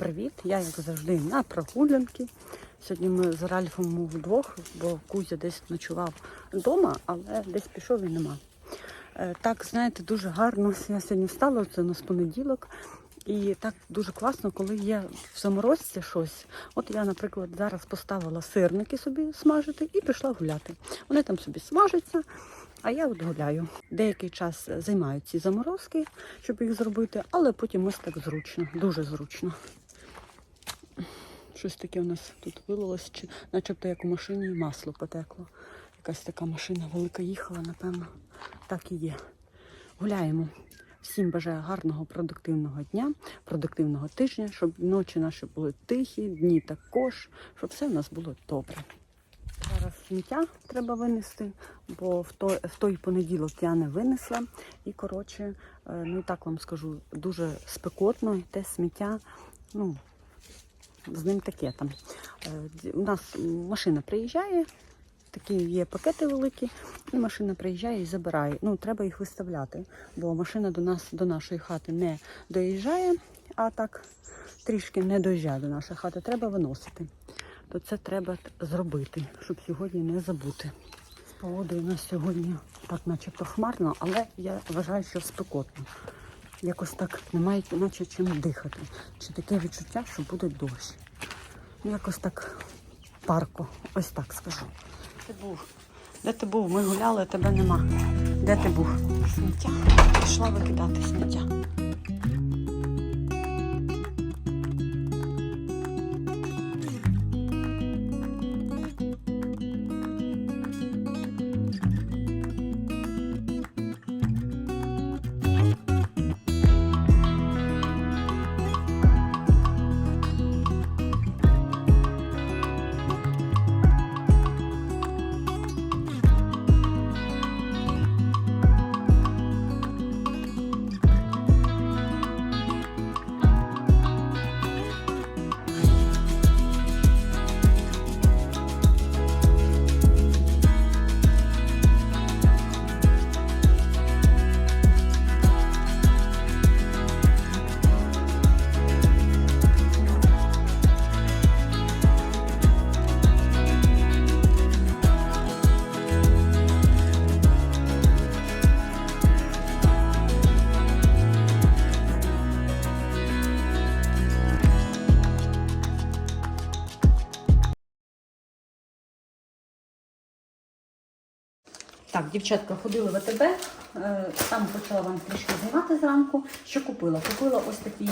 привіт! Я, як завжди, на прогулянки. Сьогодні ми з Ральфом вдвох, бо Кузя десь ночував вдома, але десь пішов і нема. Е, Так, знаєте, дуже гарно. Я сьогодні встала, це у нас понеділок. І так дуже класно, коли є в заморозці щось. От я, наприклад, зараз поставила сирники собі смажити і пішла гуляти. Вони там собі смажаться, а я от гуляю. Деякий час займаю ці заморозки, щоб їх зробити, але потім ось так зручно, дуже зручно. Щось таке у нас тут вилилось, чи начебто як у машині масло потекло. Якась така машина велика їхала, напевно. Так і є. Гуляємо. Всім бажаю гарного продуктивного дня, продуктивного тижня, щоб ночі наші були тихі, дні також, щоб все в нас було добре. Зараз сміття треба винести, бо в той, в той понеділок я не винесла. І, коротше, е, ну так вам скажу, дуже спекотно, і те сміття, ну, з ним таке там. Е, У нас машина приїжджає, такі є пакети великі, і машина приїжджає і забирає. Ну, треба їх виставляти, бо машина до нас, до нашої хати не доїжджає, а так трішки не доїжджає до нашої хати. Треба виносити. То це треба зробити, щоб сьогодні не забути. З погодою у нас сьогодні так начебто хмарно, але я вважаю, що спекотно. Якось так немає наче чим дихати. Чи таке відчуття, що буде дощ. Ну, якось так парко, ось так скажу. Ти був? Де ти був? Ми гуляли, тебе нема. Де ти був? Сміття. Пішла викидати сміття. Так, дівчатка, ходили в АТБ, е, там почала вам трішки знімати зранку. Що купила? Купила ось такий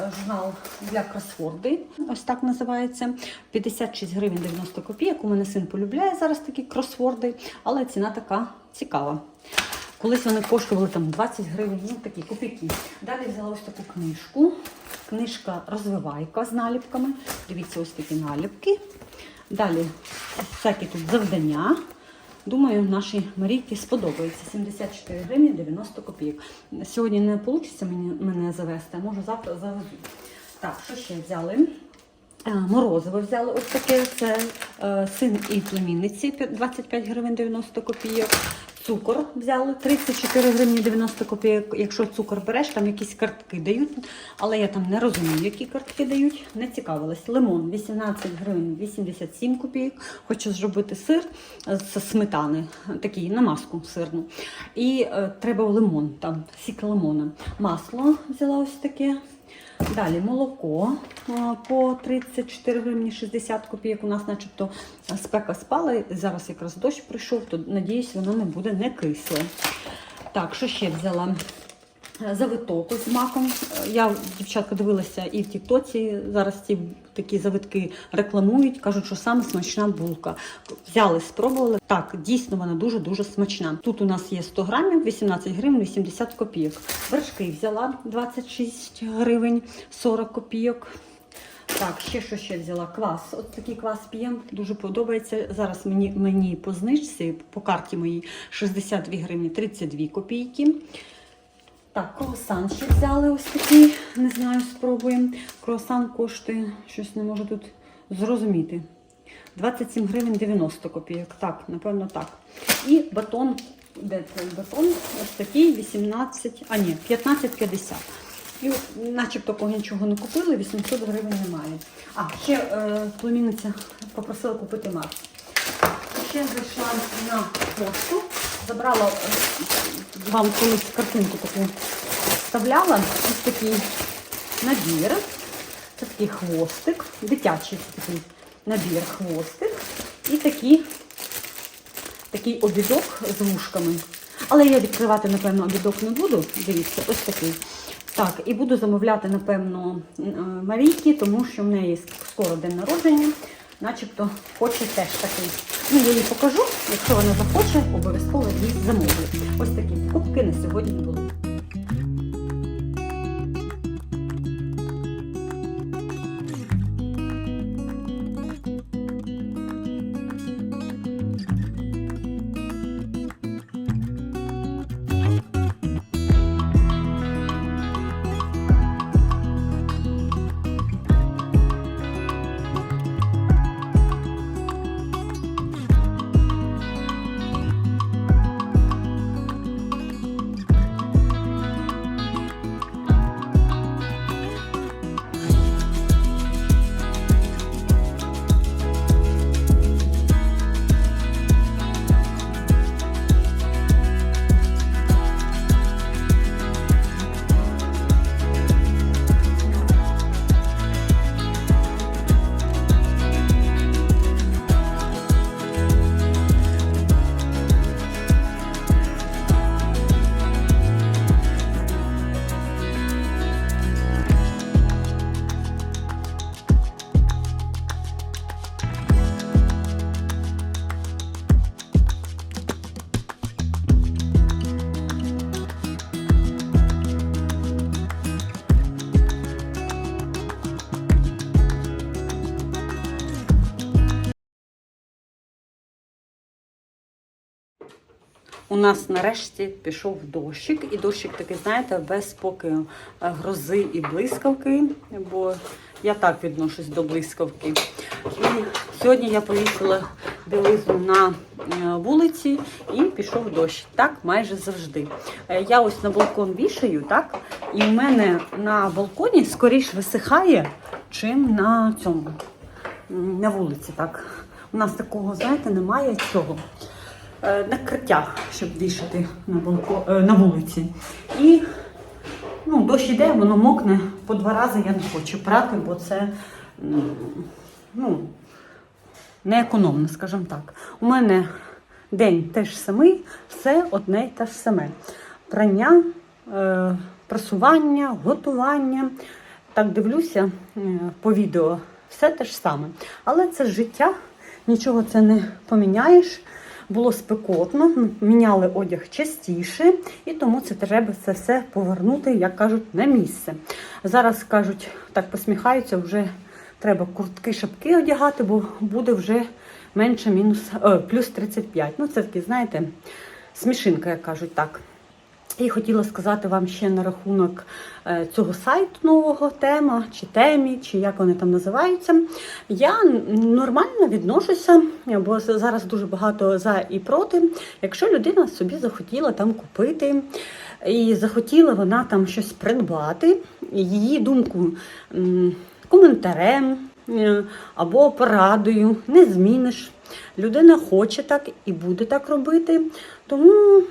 е, журнал для кросворди, ось так називається. 56 гривень 90 копійок. У мене син полюбляє зараз такі кросворди, але ціна така цікава. Колись вони коштували там 20 гривень, ну такі копійки. Далі взяла ось таку книжку. Книжка розвивайка з наліпками. Дивіться, ось такі наліпки. Далі всякі тут завдання. Думаю, нашій Марійці сподобається. 74 гривні 90 копійок. Сьогодні не вийде мені, мене завести, а може завтра завезу. Так, що ще взяли? Е, Морозиво взяли ось таке. Це е, син і племінниці 25 гривень 90 копійок. Цукор взяли 34 гривні 90 копійок. Якщо цукор береш, там якісь картки дають, але я там не розумію, які картки дають. Не цікавилась. Лимон 18 гривень 87 копійок. Хочу зробити сир з сметани, такий намазку сирну. І е, треба лимон, там сік лимона. Масло взяла ось таке. Далі молоко по 34 гривні 60 копійок. У нас начебто спека спала. Зараз якраз дощ прийшов, то надіюсь, воно не буде не кисле. Так, що ще взяла? Е, Завиток з маком. Е, Я дівчатка дивилася і в Тіктоці. Зараз ці такі завитки рекламують, кажуть, що саме смачна булка. Взяли, спробували. Так, дійсно вона дуже дуже смачна. Тут у нас є 100 грамів, 18 гривень, 80 копійок. Вершки взяла 26 гривень, 40 копійок. Так, ще що ще взяла? Квас. От такий квас п'ємо, дуже подобається. Зараз мені, мені по знижці, по карті моїй 62 гривні 32 копійки. Так, круасан ще взяли ось такий, не знаю, спробуємо. Круасан коштує, щось не можу тут зрозуміти. 27 гривень 90 копійок. Так, напевно, так. І батон, де цей батон? Ось такий 18, а ні, 15,50. І начебто кого нічого не купили, 800 гривень немає. А, ще е, племінниця попросила купити Марс. Ще зайшла на пошту, забрала е, вам колись картинку таку вставляла. Ось такий набір. Це такий хвостик, дитячий такий набір хвостик. І такий, такий обідок з вушками. Але я відкривати, напевно, обідок не буду. Дивіться, ось такий. Так, і буду замовляти, напевно, е, Марійки, тому що в неї скоро день народження, начебто хоче теж такий. Ну, я їй покажу, якщо вона захоче, обов'язково її замовлю. Ось такі покупки на сьогодні були. У нас нарешті пішов дощик, і дощик такий, знаєте, без поки е, грози і блискавки, бо я так відношусь до блискавки. І сьогодні я повісила білизну на е, вулиці і пішов дощ. Так майже завжди. Е, Я ось на балкон вішаю, так, і в мене на балконі скоріш висихає, чим на цьому, на вулиці. так. У нас такого, знаєте, немає цього е, накриття, щоб вішати на, балко, е, на вулиці. І ну, дощ іде, воно мокне по два рази я не хочу прати, бо це ну, не економно, скажімо так. У мене день теж самий, все одне й те ж саме. Прання, е, прасування, готування. Так дивлюся по відео, все те ж саме. Але це життя, нічого це не поміняєш. Було спекотно, міняли одяг частіше, і тому це треба це все повернути, як кажуть, на місце. Зараз кажуть, так посміхаються, вже треба куртки, шапки одягати, бо буде вже менше мінус о, плюс 35. Ну, це таки, знаєте, смішинка, як кажуть так. І хотіла сказати вам ще на рахунок е, цього сайту нового тема, чи темі, чи як вони там називаються. Я нормально відношуся, бо зараз дуже багато за і проти. Якщо людина собі захотіла там купити, і захотіла вона там щось придбати, її думку коментарем е, або порадою не зміниш. Людина хоче так і буде так робити. Тому.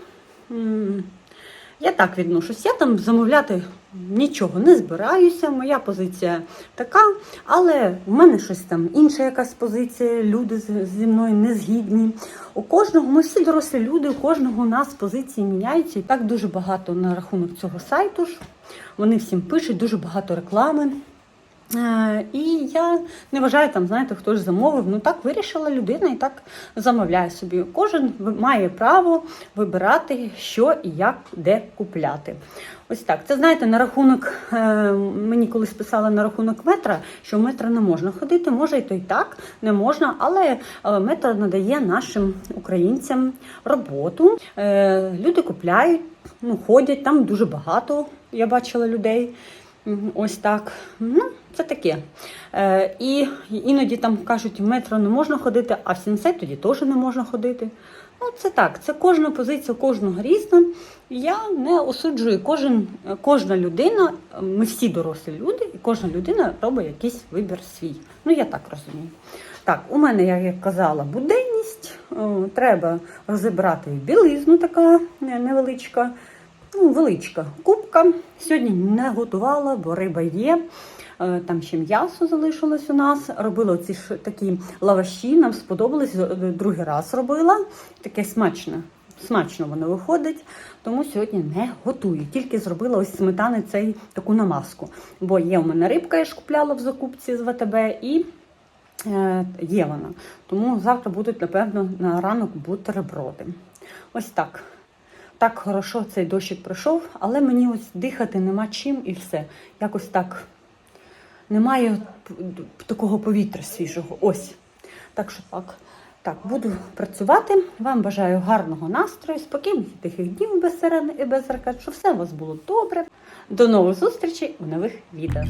Я так відношусь. Я там замовляти нічого не збираюся. Моя позиція така, але в мене щось там інша якась позиція. Люди зі мною не згідні. У кожного, ми всі дорослі люди, у кожного у нас позиції міняються. І так дуже багато на рахунок цього сайту ж. Вони всім пишуть, дуже багато реклами. Е, І я не вважаю там, знаєте, хто ж замовив. Ну так вирішила людина і так замовляє собі. Кожен має право вибирати, що і як де купляти. Ось так. Це знаєте, на рахунок е, мені колись писали на рахунок метра, що в метро не можна ходити. Може, і то й так не можна, але е, метро надає нашим українцям роботу. Люди купляють, ну ходять там дуже багато. Я бачила людей. Ось так. Ну, це таке. Е, і іноді там кажуть, в метро не можна ходити, а в сенсей тоді теж не можна ходити. Ну, це так, це кожна позиція кожного різна. Я не осуджую кожен, кожна людина, ми всі дорослі люди, і кожна людина робить якийсь вибір свій. Ну, я так розумію. Так, у мене, як я казала, буденність. Треба розібрати білизну, така невеличка, ну, величка кубка. Сьогодні не готувала, бо риба є. Е, Там ще м'ясо залишилось у нас. Робила ці ж такі лаваші, нам сподобалось. Е, Другий раз робила. Таке смачне. Смачно воно виходить, тому сьогодні не готую. Тільки зробила ось сметани цей таку намазку. Бо є у мене рибка, я ж купляла в закупці з ВТБ, і е, є вона. Тому завтра будуть, напевно, на ранок бутерброди. Ось так. Так хорошо цей дощик пройшов, але мені ось дихати нема чим і все. Якось так немає такого повітря свіжого. Ось. Так що так. Так, буду працювати. Вам бажаю гарного настрою, спокійних і тихих днів без сирен і без ракет, щоб все у вас було добре. До нових зустрічей у нових відео.